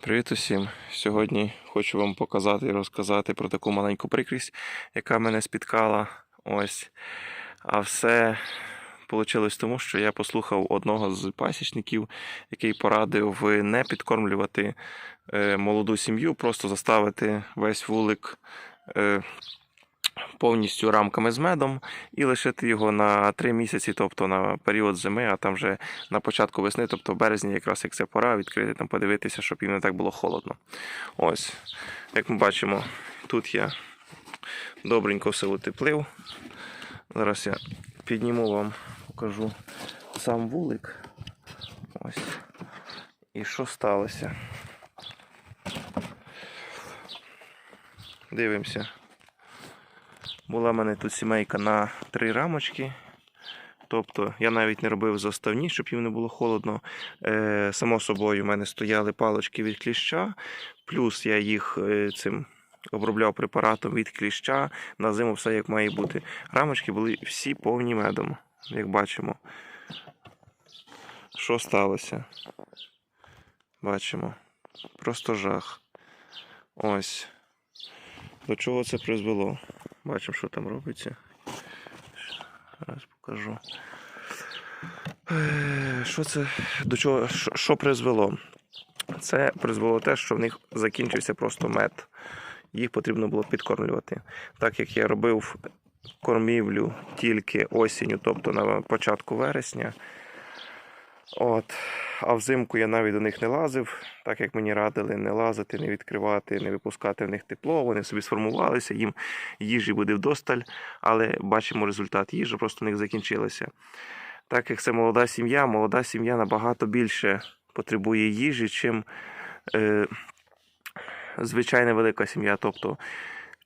Привіт усім! Сьогодні хочу вам показати і розказати про таку маленьку прикрість, яка мене спіткала. Ось. А все вийшло тому, що я послухав одного з пасічників, який порадив не підкормлювати е, молоду сім'ю, просто заставити весь вулик е, повністю рамками з медом і лишити його на 3 місяці, тобто на період зими, а там вже на початку весни, тобто березні, якраз як це пора, відкрити там, подивитися, щоб їм не так було холодно. Ось, як ми бачимо, тут я добренько все утеплив. Зараз я підніму вам, покажу сам вулик. Ось. І що сталося? Дивимося. Була в мене тут сімейка на три рамочки. Тобто я навіть не робив заставні, щоб їм не було холодно. Е, само собою, в мене стояли палочки від кліща, плюс я їх е, цим обробляв препаратом від кліща. На зиму все як має бути. Рамочки були всі повні медом, як бачимо. Що сталося? Бачимо. Просто жах. Ось. До чого це призвело? Бачимо, що там робиться. Зараз покажу. Е, Що це? До чого? Що, що призвело? Це призвело те, що в них закінчився просто мед. Їх потрібно було підкормлювати. Так як я робив кормівлю тільки осінню, тобто на початку вересня. От. А взимку я навіть до них не лазив, так як мені радили не лазити, не відкривати, не випускати в них тепло. Вони собі сформувалися, їм їжі буде вдосталь, але бачимо результат. Їжа просто в них закінчилася. Так як це молода сім'я, молода сім'я набагато більше потребує їжі, чим е, звичайна велика сім'я. Тобто,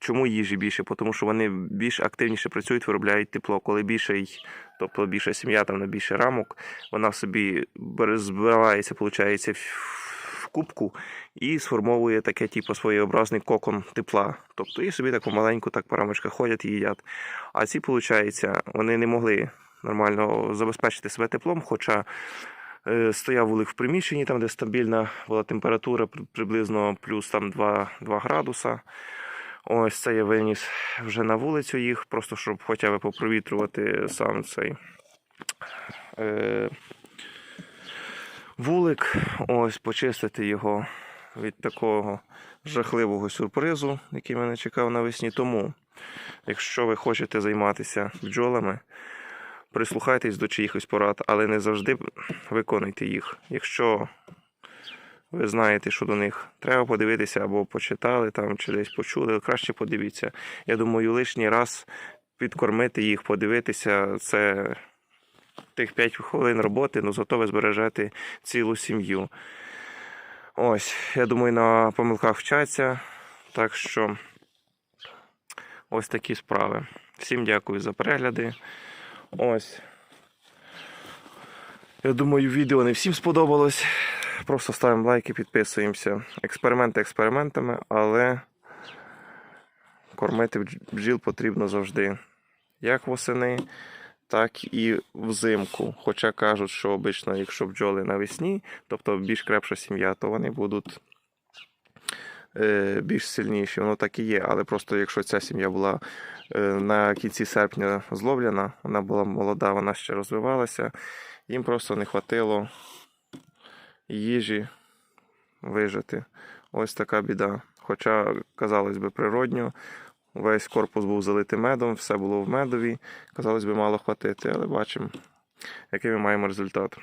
чому їжі більше? Тому що вони більш активніше працюють, виробляють тепло. Коли більший, тобто більша сім'я, там на більше рамок, вона собі збирається, виходить, в кубку і сформовує таке, типу, своєобразний кокон тепла. Тобто і собі таку маленьку так по рамочках ходять і їдять. А ці, виходить, вони не могли нормально забезпечити себе теплом, хоча е, стояв вулик в приміщенні, там, де стабільна була температура приблизно плюс там 2, 2 градуса. Ось це я виніс вже на вулицю їх, просто щоб хоча б попровітрувати сам цей е, вулик. Ось почистити його від такого жахливого сюрпризу, який мене чекав навесні. Тому, якщо ви хочете займатися бджолами, прислухайтесь до чиїхось порад, але не завжди виконуйте їх. Якщо ви знаєте, що до них треба подивитися або почитали там, чи десь почули, краще подивіться. Я думаю, лишній раз підкормити їх, подивитися, це тих 5 хвилин роботи, ну зато ви збережете цілу сім'ю. Ось, я думаю, на помилках вчаться. Так що ось такі справи. Всім дякую за перегляди. Ось. Я думаю, відео не всім сподобалось. Просто ставимо лайки, підписуємося. Експерименти експериментами, але кормити бджіл потрібно завжди. Як восени, так і взимку. Хоча кажуть, що обично, якщо бджоли навесні, тобто більш крепша сім'я, то вони будуть е, більш сильніші. Воно так і є. Але просто якщо ця сім'я була е, на кінці серпня зловлена, вона була молода, вона ще розвивалася, їм просто не хватило їжі вижити. Ось така біда. Хоча, казалось би, природньо, весь корпус був залитий медом, все було в медові. Казалось би, мало хватити, але бачимо, який ми маємо результат.